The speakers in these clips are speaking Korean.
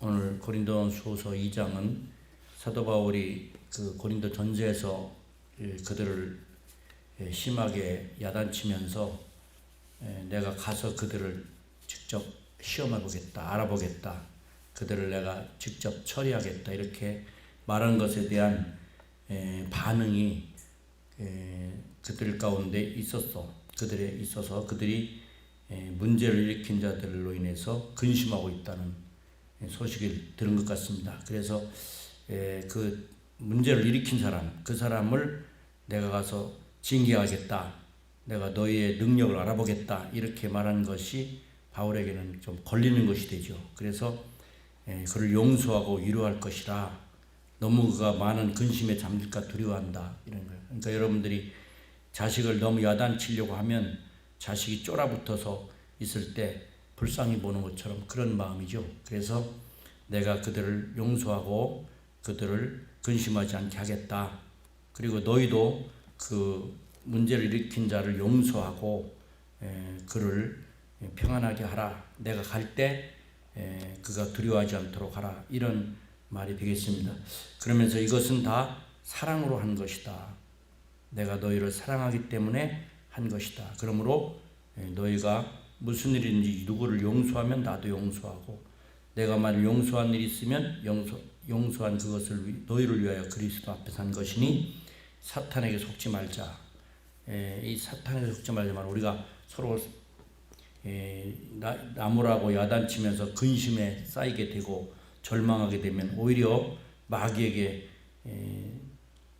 오늘 고린도후서 2장은 사도 바울이 그 고린도 전제에서 예, 그들을 예, 심하게 야단치면서 예, 내가 가서 그들을 직접 시험해 보겠다, 알아보겠다, 그들을 내가 직접 처리하겠다 이렇게 말한 것에 대한 예, 반응이 예, 그들 가운데 있었어. 그들에 있어서 그들이 예, 문제를 일으킨 자들로 인해서 근심하고 있다는 소식을 들은 것 같습니다. 그래서 예, 그 문제를 일으킨 사람, 그 사람을 내가 가서 징계하겠다. 내가 너희의 능력을 알아보겠다. 이렇게 말한 것이 바울에게는 좀 걸리는 것이 되죠. 그래서 예, 그를 용서하고 위로할 것이라 너무 그가 많은 근심에 잠들까 두려워한다. 이런 거예요. 그러니까 여러분들이 자식을 너무 야단치려고 하면 자식이 쫄아붙어서 있을 때 불쌍히 보는 것처럼 그런 마음이죠. 그래서 내가 그들을 용서하고 그들을 근심하지 않게 하겠다. 그리고 너희도 그 문제를 일으킨 자를 용서하고 에, 그를 평안하게 하라. 내가 갈 때 그가 두려워하지 않도록 하라. 이런 말이 되겠습니다. 그러면서 이것은 다 사랑으로 한 것이다. 내가 너희를 사랑하기 때문에 한 것이다. 그러므로 너희가 무슨 일인지 누구를 용서하면 나도 용서하고 내가 만일 용서한 일이 있으면 용서, 용서한 그것을 위- 너희를 위하여 그리스도 앞에서 한 것이니 사탄에게 속지 말자. 에, 이 사탄에게 속지 말자만 우리가 서로 에, 나, 나무라고 야단치면서 근심에 쌓이게 되고 절망하게 되면 오히려 마귀에게 에,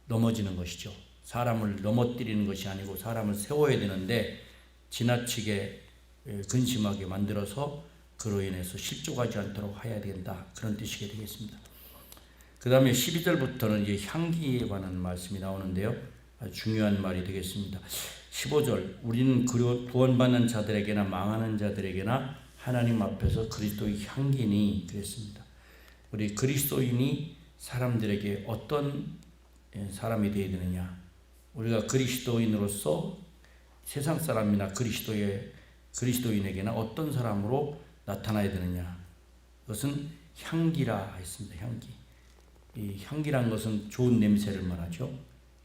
넘어지는 것이죠. 사람을 넘어뜨리는 것이 아니고 사람을 세워야 되는데 지나치게 에, 근심하게 만들어서 그로 인해서 실족하지 않도록 해야 된다. 그런 뜻이 되겠습니다. 그 다음에 12절부터는 이제 향기에 관한 말씀이 나오는데요. 중요한 말이 되겠습니다. 15절 우리는 그리고 구원받는 자들에게나 망하는 자들에게나 하나님 앞에서 그리스도의 향기니 그랬습니다. 우리 그리스도인이 사람들에게 어떤 예, 사람이 되어야 되느냐? 우리가 그리스도인으로서 세상 사람이나 그리스도의 그리스도인에게나 어떤 사람으로 나타나야 되느냐? 그것은 향기라 했습니다. 향기. 이 향기란 것은 좋은 냄새를 말하죠.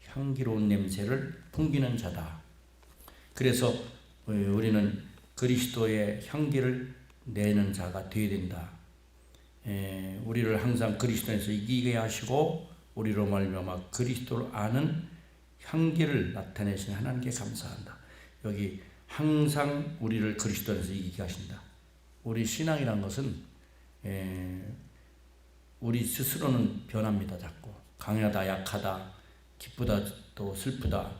향기로운 냄새를 풍기는 자다. 그래서 어, 우리는 그리스도의 향기를 내는 자가 되어야 된다. 에, 우리를 항상 그리스도에서 이기게 하시고 우리로 말미암아 그리스도를 아는 향기를 나타내신 하나님께 감사한다. 여기 항상 우리를 그리스도에서 이기게 하신다. 우리 신앙이란 것은 에, 우리 스스로는 변합니다. 자꾸 강하다, 약하다, 기쁘다, 또 슬프다.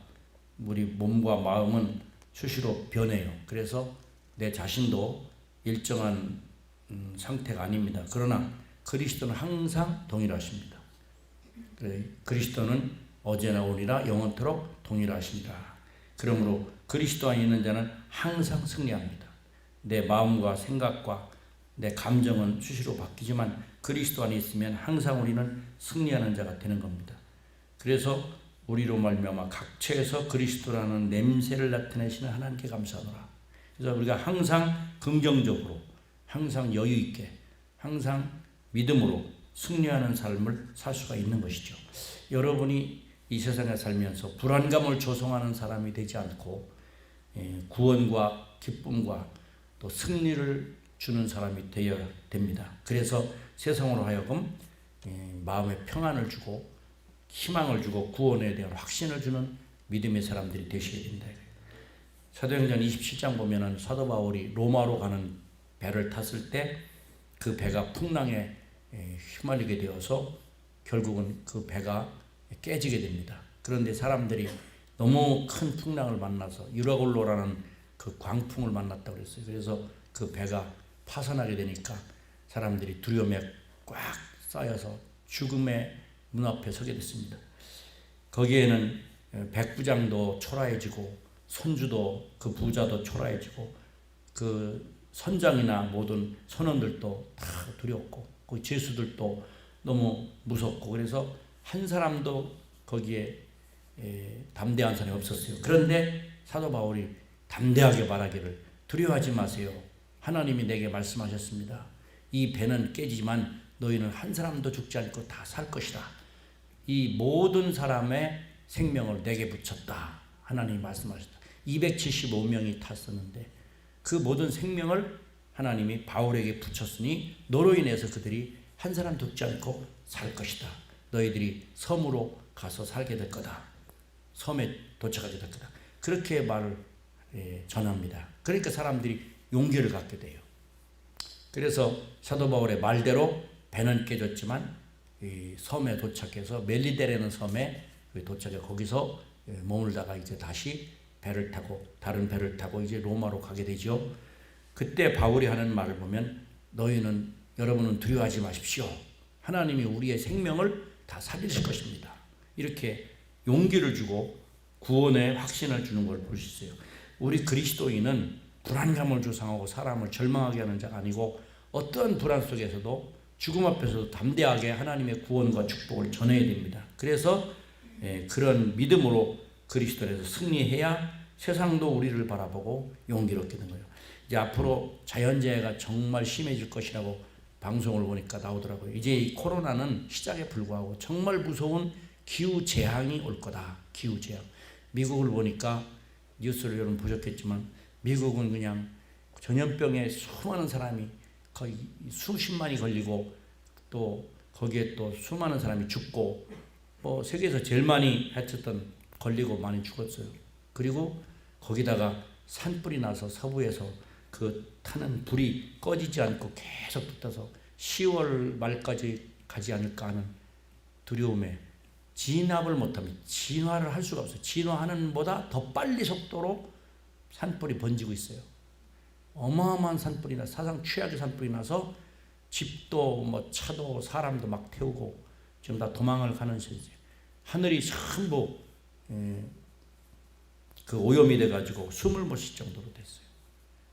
우리 몸과 마음은 수시로 변해요. 그래서 내 자신도 일정한 음, 상태가 아닙니다. 그러나 그리스도는 항상 동일하십니다. 그리스도는 어제나 오니라 영원토록 동일하십니다. 그러므로 그리스도 안에 있는 자는 항상 승리합니다. 내 마음과 생각과 내 감정은 수시로 바뀌지만 그리스도 안에 있으면 항상 우리는 승리하는 자가 되는 겁니다. 그래서 우리로 말미암아 각처에서 그리스도라는 냄새를 나타내시는 하나님께 감사하노라. 그래서 우리가 항상 긍정적으로, 항상 여유 있게, 항상 믿음으로 승리하는 삶을 살 수가 있는 것이죠. 여러분이 이 세상에 살면서 불안감을 조성하는 사람이 되지 않고 예, 구원과 기쁨과 또 승리를 주는 사람이 되어야 됩니다. 그래서 세상으로 하여금 예, 마음의 평안을 주고 희망을 주고 구원에 대한 확신을 주는 믿음의 사람들이 되셔야 된다. 사도행전 27장 보면은 사도 바울이 로마로 가는 배를 탔을 때 그 배가 풍랑에 에, 휘말리게 되어서 결국은 그 배가 깨지게 됩니다. 그런데 사람들이 너무 큰 풍랑을 만나서 유라골로라는 그 광풍을 만났다고 그랬어요. 그래서 그 배가 파산하게 되니까 사람들이 두려움에 꽉 쌓여서 죽음의 문 앞에 서게 됐습니다. 거기에는 백부장도 초라해지고 선주도 그 부자도 초라해지고 그 선장이나 모든 선원들도 다 두렵고 그 제수들도 너무 무섭고 그래서 한 사람도 거기에 에, 담대한 사람이 없었어요. 그런데 사도 바울이 담대하게 말하기를 두려워하지 마세요. 하나님이 내게 말씀하셨습니다. 이 배는 깨지지만 너희는 한 사람도 죽지 않고 다 살 것이다. 이 모든 사람의 생명을 내게 붙였다. 하나님이 말씀하셨다. 275명이 탔었는데 그 모든 생명을 하나님이 바울에게 붙였으니 너로 인해서 그들이 한 사람 죽지 않고 살 것이다. 너희들이 섬으로 가서 살게 될 거다. 섬에 도착하게 될 거다. 그렇게 말을 예, 전합니다. 그러니까 사람들이 용기를 갖게 돼요. 그래서 사도 바울의 말대로 배는 깨졌지만 이 섬에 도착해서 멜리데라는 섬에 도착해 거기서 예, 머물다가 이제 다시 배를 타고 다른 배를 타고 이제 로마로 가게 되죠. 그때 바울이 하는 말을 보면 너희는 여러분은 두려워하지 마십시오. 하나님이 우리의 생명을 다 살리실 것입니다. 이렇게 용기를 주고 구원의 확신을 주는 걸 볼 수 있어요. 우리 그리스도인은 불안감을 조성하고 사람을 절망하게 하는 자가 아니고 어떠한 불안 속에서도 죽음 앞에서도 담대하게 하나님의 구원과 축복을 전해야 됩니다. 그래서 예, 그런 믿음으로 그리스도에서 승리해야 세상도 우리를 바라보고 얻게 된 거예요. 이제 앞으로 자연재해가 정말 심해질 것이라고 방송을 보니까 나오더라고요. 이제 이 코로나는 시작에 불과하고 정말 무서운 기후 재앙이 올 거다. 기후 재앙. 미국을 보니까 뉴스를 여러분 보셨겠지만 미국은 그냥 전염병에 수많은 사람이 거의 수십만이 걸리고 또 거기에 또 수많은 사람이 죽고 뭐 세계에서 제일 많이 해쳤던 걸리고 많이 죽었어요. 그리고 거기다가 산불이 나서 서부에서 그 타는 불이 꺼지지 않고 계속 붙어서 10월 말까지 가지 않을까 하는 두려움에 진압을 못하면 진화를 할 수가 없어요. 진화하는 보다 더 빨리 속도로 산불이 번지고 있어요. 어마어마한 산불이 나 사상 최악의 산불이 나서 집도 뭐 차도 사람도 막 태우고 지금 다 도망을 가는 시제. 하늘이 전부 예, 그 오염이 돼가지고 숨을 못 쉴 정도로 됐어요.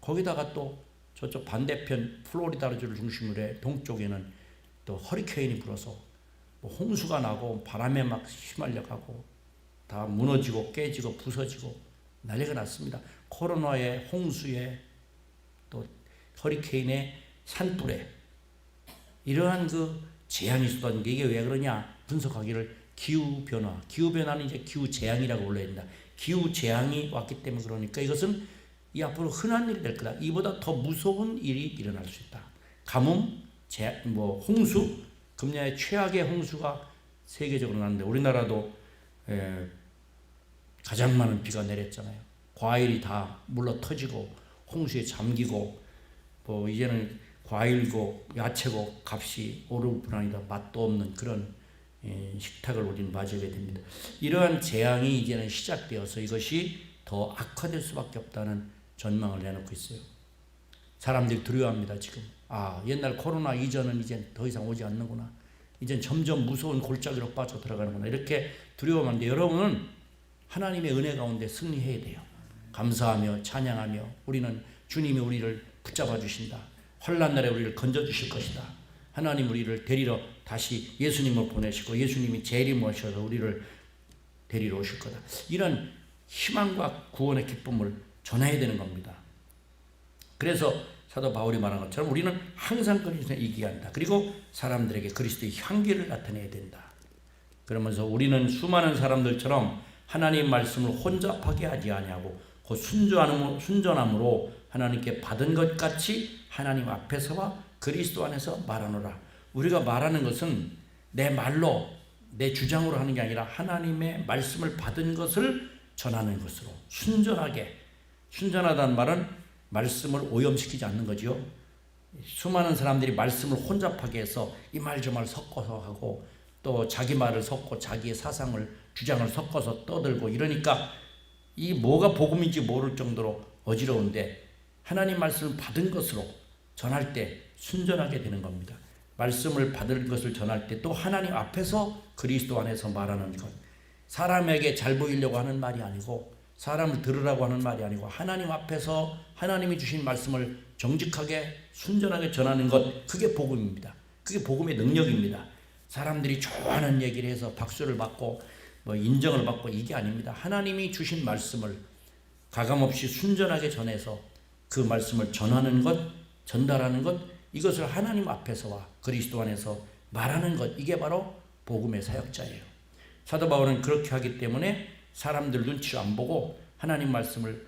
거기다가 또 저쪽 반대편 플로리다주를 중심으로 해 동쪽에는 또 허리케인이 불어서 뭐 홍수가 나고 바람에 막 휘말려 가고 다 무너지고 깨지고 부서지고 난리가 났습니다. 코로나에 홍수에 또 허리케인에 산불에 이러한 그 재앙이 쏟아진 게 이게 왜 그러냐 분석하기를 기후 변화, 기후 변화는 이제 기후 재앙이라고 불러야 된다. 기후 재앙이 왔기 때문에 그러니까 이것은 이 앞으로 흔한 일이 될 거다. 이보다 더 무서운 일이 일어날 수 있다. 가뭄, 재, 뭐 홍수, 금년에 최악의 홍수가 세계적으로 났는데 우리나라도 에, 가장 많은 비가 내렸잖아요. 과일이 다 물러 터지고 홍수에 잠기고 뭐 이제는 과일고 야채고 값이 오를 뿐 아니라 맛도 없는 그런 예, 식탁을 우리는 맞이하게 됩니다. 이러한 재앙이 이제는 시작되어서 이것이 더 악화될 수밖에 없다는 전망을 내놓고 있어요. 사람들이 두려워합니다, 지금. 아, 옛날 코로나 이전은 이제 더 이상 오지 않는구나. 이제 점점 무서운 골짜기로 빠져 들어가는구나. 이렇게 두려워하는데 여러분은 하나님의 은혜 가운데 승리해야 돼요. 감사하며 찬양하며 우리는 주님이 우리를 붙잡아 주신다. 환란 날에 우리를 건져 주실 것이다. 하나님 우리를 데리러 다시 예수님을 보내시고 예수님이 재림하셔서 우리를 데리러 오실 거다. 이런 희망과 구원의 기쁨을 전해야 되는 겁니다. 그래서 사도 바울이 말한 것처럼 우리는 항상 그리스도에 이기한다. 그리고 사람들에게 그리스도의 향기를 나타내야 된다. 그러면서 우리는 수많은 사람들처럼 하나님 말씀을 혼잡하게 하지 아니하고 그 순전함으로, 순전함으로 하나님께 받은 것 같이 하나님 앞에서와 그리스도 안에서 말하노라. 우리가 말하는 것은 내 말로 내 주장으로 하는 게 아니라 하나님의 말씀을 받은 것을 전하는 것으로 순전하게 순전하다는 말은 말씀을 오염시키지 않는 거지요. 수많은 사람들이 말씀을 혼잡하게 해서 이 말 저 말 섞어서 하고 또 자기 말을 섞고 자기의 사상을 주장을 섞어서 떠들고 이러니까 이 뭐가 복음인지 모를 정도로 어지러운데 하나님 말씀을 받은 것으로 전할 때 순전하게 되는 겁니다. 말씀을 받을 것을 전할 때 또 하나님 앞에서 그리스도 안에서 말하는 것. 사람에게 잘 보이려고 하는 말이 아니고 사람을 들으라고 하는 말이 아니고 하나님 앞에서 하나님이 주신 말씀을 정직하게 순전하게 전하는 것 그게 복음입니다. 그게 복음의 능력입니다. 사람들이 좋아하는 얘기를 해서 박수를 받고 뭐 인정을 받고 이게 아닙니다. 하나님이 주신 말씀을 가감없이 순전하게 전해서 그 말씀을 전하는 것, 전달하는 것 이것을 하나님 앞에서와 그리스도 안에서 말하는 것 이게 바로 복음의 사역자예요. 사도 바울은 그렇게 하기 때문에 사람들 눈치 안 보고 하나님 말씀을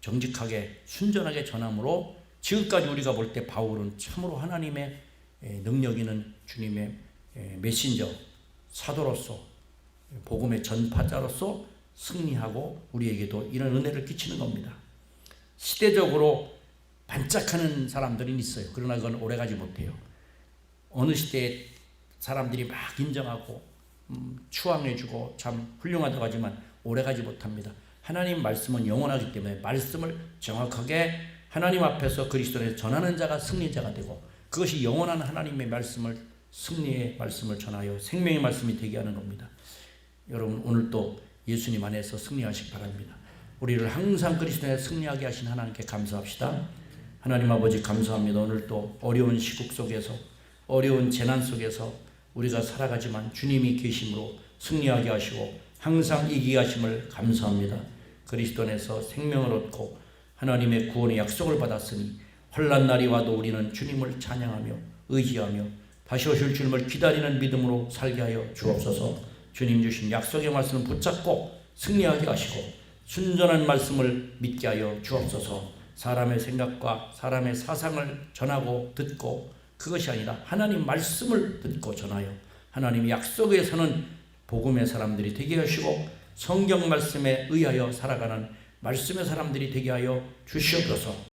정직하게 순전하게 전함으로 지금까지 우리가 볼 때 바울은 참으로 하나님의 에, 능력 있는 주님의 에, 메신저 사도로서 복음의 전파자로서 승리하고 우리에게도 이런 은혜를 끼치는 겁니다. 시대적으로 반짝하는 사람들은 있어요. 그러나 그건 오래가지 못해요. 어느 시대에 사람들이 막 인정하고 음, 추앙해주고 참 훌륭하다고 하지만 오래가지 못합니다. 하나님 말씀은 영원하기 때문에 말씀을 정확하게 하나님 앞에서 그리스도에 전하는 자가 승리자가 되고 그것이 영원한 하나님의 말씀을 승리의 말씀을 전하여 생명의 말씀이 되게 하는 겁니다. 여러분 오늘 또 예수님 안에서 승리하시기 바랍니다. 우리를 항상 그리스도에 승리하게 하신 하나님께 감사합시다. 하나님 아버지 감사합니다. 오늘 또 어려운 시국 속에서 어려운 재난 속에서 우리가 살아가지만 주님이 계심으로 승리하게 하시고 항상 이기게 하심을 감사합니다. 그리스도 안에서 생명을 얻고 하나님의 구원의 약속을 받았으니 환란 날이 와도 우리는 주님을 찬양하며 의지하며 다시 오실 주님을 기다리는 믿음으로 살게 하여 주옵소서. 주님 주신 약속의 말씀을 붙잡고 승리하게 하시고 순전한 말씀을 믿게 하여 주옵소서. 사람의 생각과 사람의 사상을 전하고 듣고 그것이 아니라 하나님 말씀을 듣고 전하여 하나님의 약속에 서는 복음의 사람들이 되게 하시고 성경 말씀에 의하여 살아가는 말씀의 사람들이 되게 하여 주시옵소서.